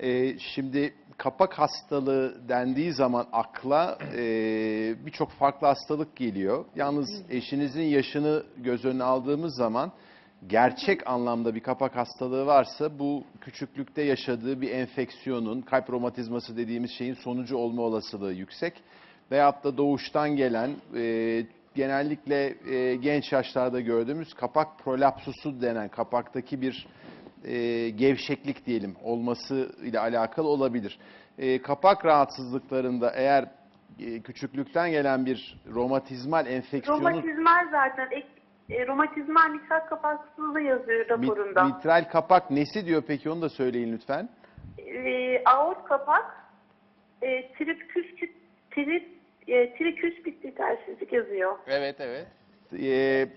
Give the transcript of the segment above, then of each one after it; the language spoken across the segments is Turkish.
Ee, şimdi kapak hastalığı dendiği zaman akla e, birçok farklı hastalık geliyor. Yalnız eşinizin yaşını göz önüne aldığımız zaman gerçek anlamda bir kapak hastalığı varsa bu küçüklükte yaşadığı bir enfeksiyonun, kalp romatizması dediğimiz şeyin sonucu olma olasılığı yüksek. Veyahut da doğuştan gelen e, genellikle e, genç yaşlarda gördüğümüz kapak prolapsusu denen kapaktaki bir e, gevşeklik diyelim olması ile alakalı olabilir. E, kapak rahatsızlıklarında eğer e, küçüklükten gelen bir romatizmal enfeksiyonu Romatizmal zaten. Ek, e, romatizmal mitral kapaksızlığı yazıyor mit- raporunda. mitral kapak nesi diyor peki onu da söyleyin lütfen. e, aort kapak, e, tripküs, trip, e, triküspit yetersizlik yazıyor. Evet evet. Ee,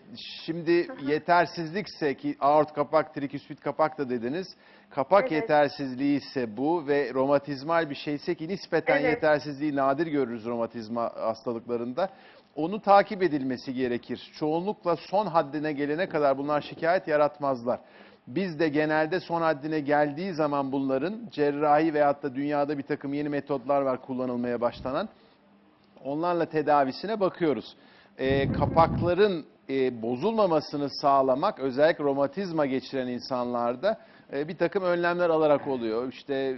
şimdi yetersizlikse ki aort kapak, triküspit kapak da dediniz. Kapak Evet. yetersizliği ise bu ve romatizmal bir şeyse ki nispeten Evet. yetersizliği nadir görürüz romatizma hastalıklarında. Onu takip edilmesi gerekir. Çoğunlukla son haddine gelene kadar bunlar şikayet yaratmazlar. Biz de genelde son haddine geldiği zaman bunların cerrahi veyahut da dünyada bir takım yeni metotlar var kullanılmaya başlanan onlarla tedavisine bakıyoruz. Ee, kapakların e, bozulmamasını sağlamak özellikle romatizma geçiren insanlarda e, bir takım önlemler alarak oluyor. İşte e,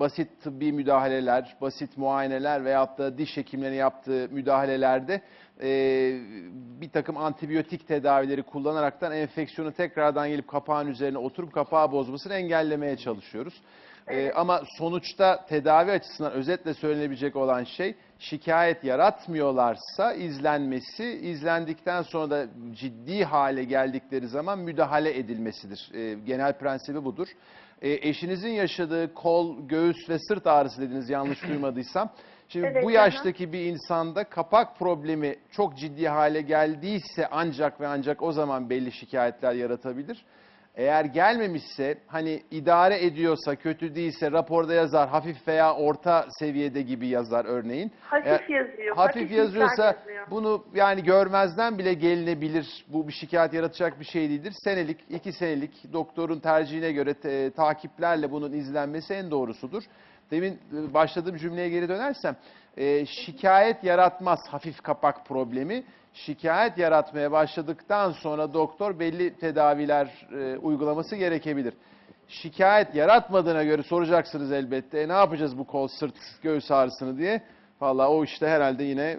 basit tıbbi müdahaleler, basit muayeneler veyahut da diş hekimlerinin yaptığı müdahalelerde e, bir takım antibiyotik tedavileri kullanaraktan enfeksiyonu tekrardan gelip kapağın üzerine oturup kapağı bozmasını engellemeye çalışıyoruz. Ee, ama sonuçta tedavi açısından özetle söylenebilecek olan şey şikayet yaratmıyorlarsa izlenmesi, izlendikten sonra da ciddi hale geldikleri zaman müdahale edilmesidir. Ee, genel prensibi budur. Ee, eşinizin yaşadığı kol, göğüs ve sırt ağrısı dediniz yanlış duymadıysam. Şimdi Evet, bu aha. yaştaki bir insanda kapak problemi çok ciddi hale geldiyse ancak ve ancak o zaman belli şikayetler yaratabilir. Eğer gelmemişse hani idare ediyorsa, kötü değilse raporda yazar, hafif veya orta seviyede gibi yazar örneğin. Hafif Eğer yazıyor. Hafif mitral yazıyorsa yazıyor. bunu yani görmezden bile gelinebilir. Bu bir şikayet yaratacak bir şey değildir. Senelik, iki senelik doktorun tercihine göre te- takiplerle bunun izlenmesi en doğrusudur. Demin e, başladığım cümleye geri dönersem e, şikayet yaratmaz hafif kapak problemi. Şikayet yaratmaya başladıktan sonra doktor belli tedaviler e, uygulaması gerekebilir. Şikayet yaratmadığına göre soracaksınız elbette. E, ne yapacağız bu kol, sırt, göğüs ağrısını diye. Vallahi o işte herhalde yine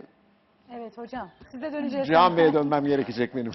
Evet hocam. Size döneceğiz. Cihan Bey'e dönmem gerekecek benim.